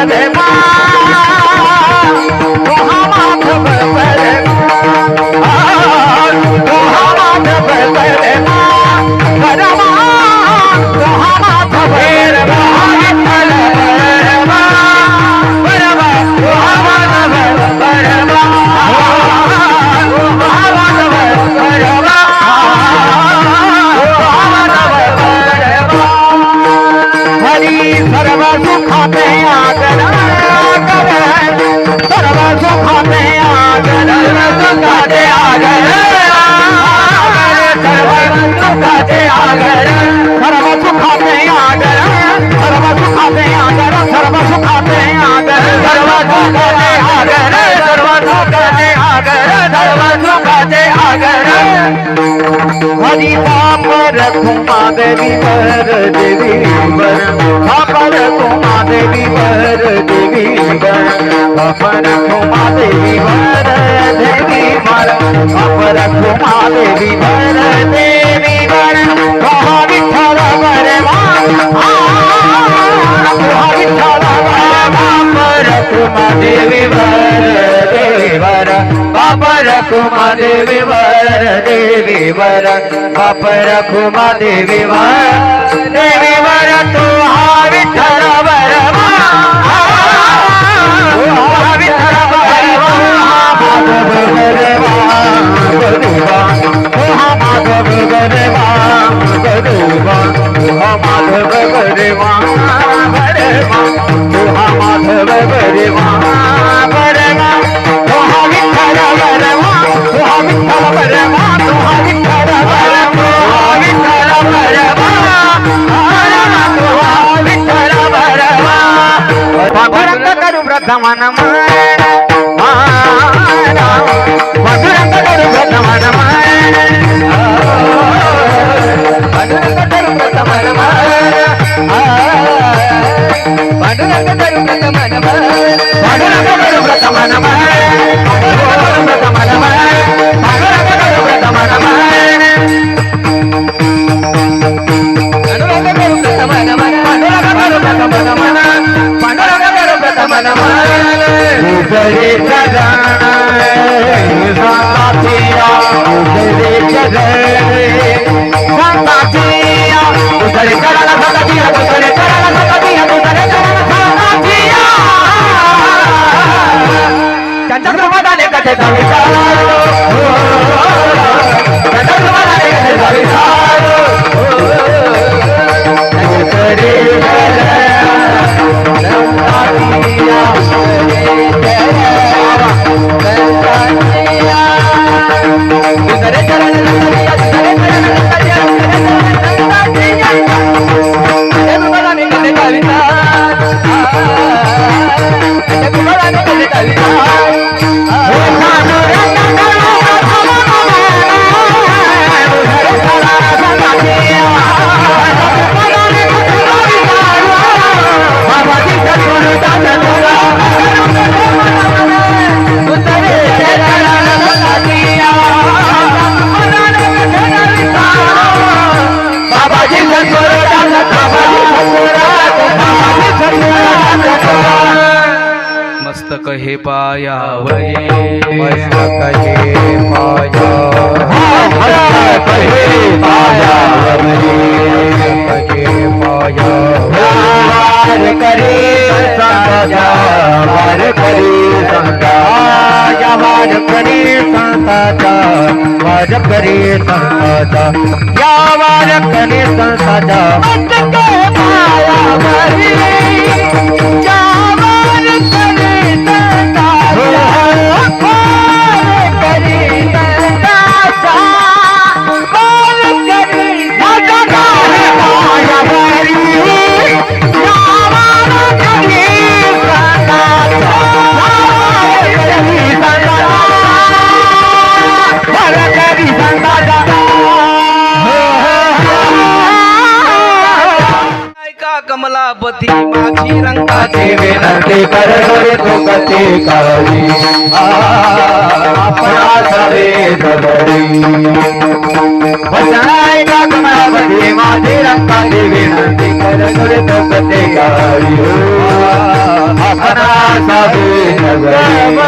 and Hari बाप रघुमा देवी वर देवी वर बाप वर देवी वर बाप वर देवी वर बाप रघुमा वर देवी वर महा वर महा वर बाप रघुमा वर దేవి వర పాపర కుమా దేవి వర దేవి వర పాపర కుమా దేవి వర దేవి వర తు విఠల వర విఠల మాధవ గరేవా గరేవా మాధవ గరేవా గరేవా మాధవ గరేవా வசமனமான மதுரங்களொரு பிரதமனமான மதுரங்களொரு मस्तक हे पायावरे मस्तक हे पाया मस्तक हे मस्तक हे पाया करे वाजकरी संताचा. या वाजकरी संताचा. काळी. आपणा सवे बदरी वचनाय गगनामध्ये माझे रंगाने विनंती करत पते काळी आपणा सवे बदरी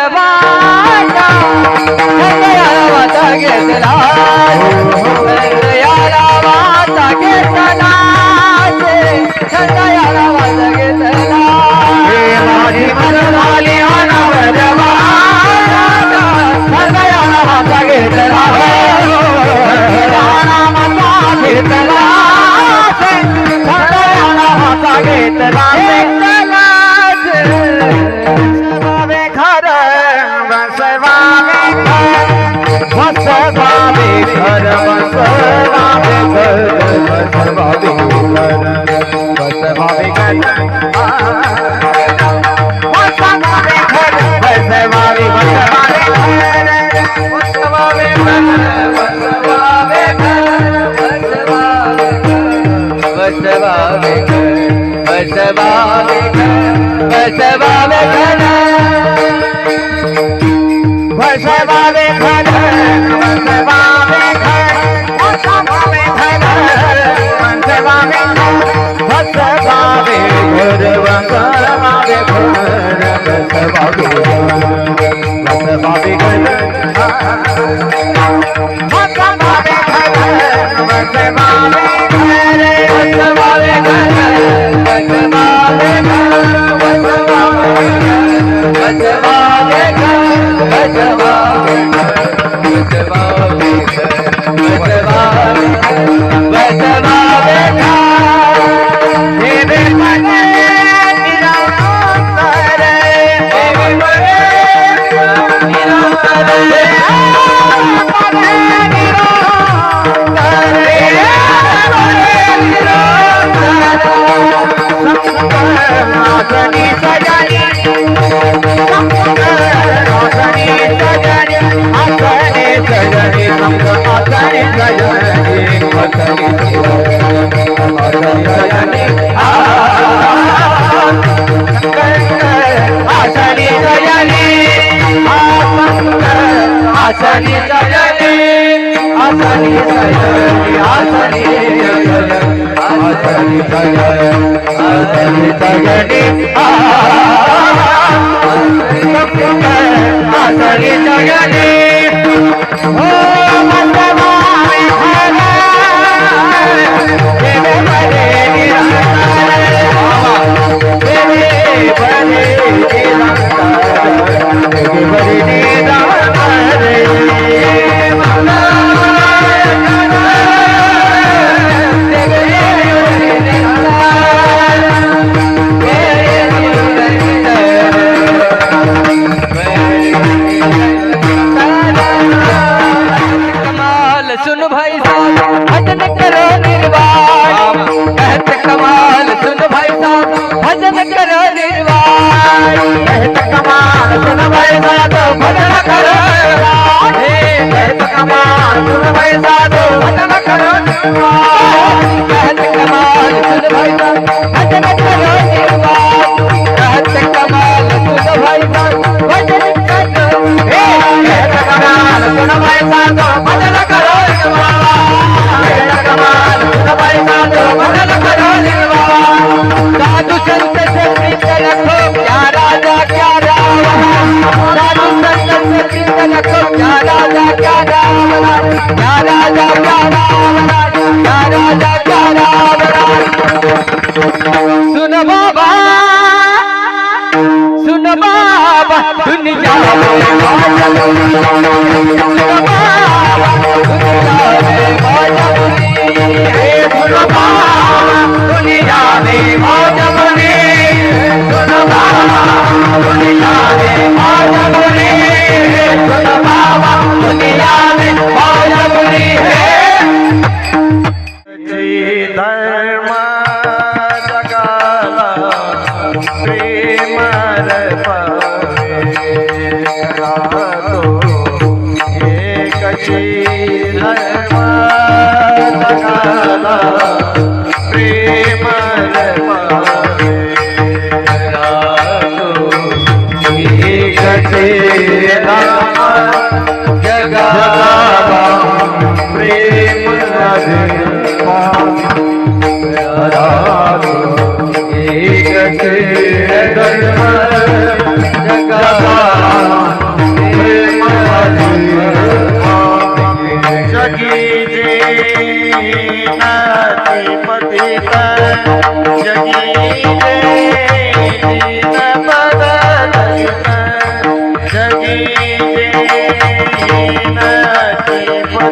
सर्वाला हृदयाला वाचा घेतला. हृदयाला वाचा घेतला. हृदयाला वाचा घेतला. माझी मन झाली अनावरवा हृदयाला वाचा घेतला. हृदयाला वाचा घेतला. हृदयाला वाचा घेतला. बस भाविक बस भाविक Baba, Baba, Baba, Baba, Baba, Baba, Baba, Baba, Baba, Baba, baba duniya Yeah, man.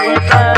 Bye.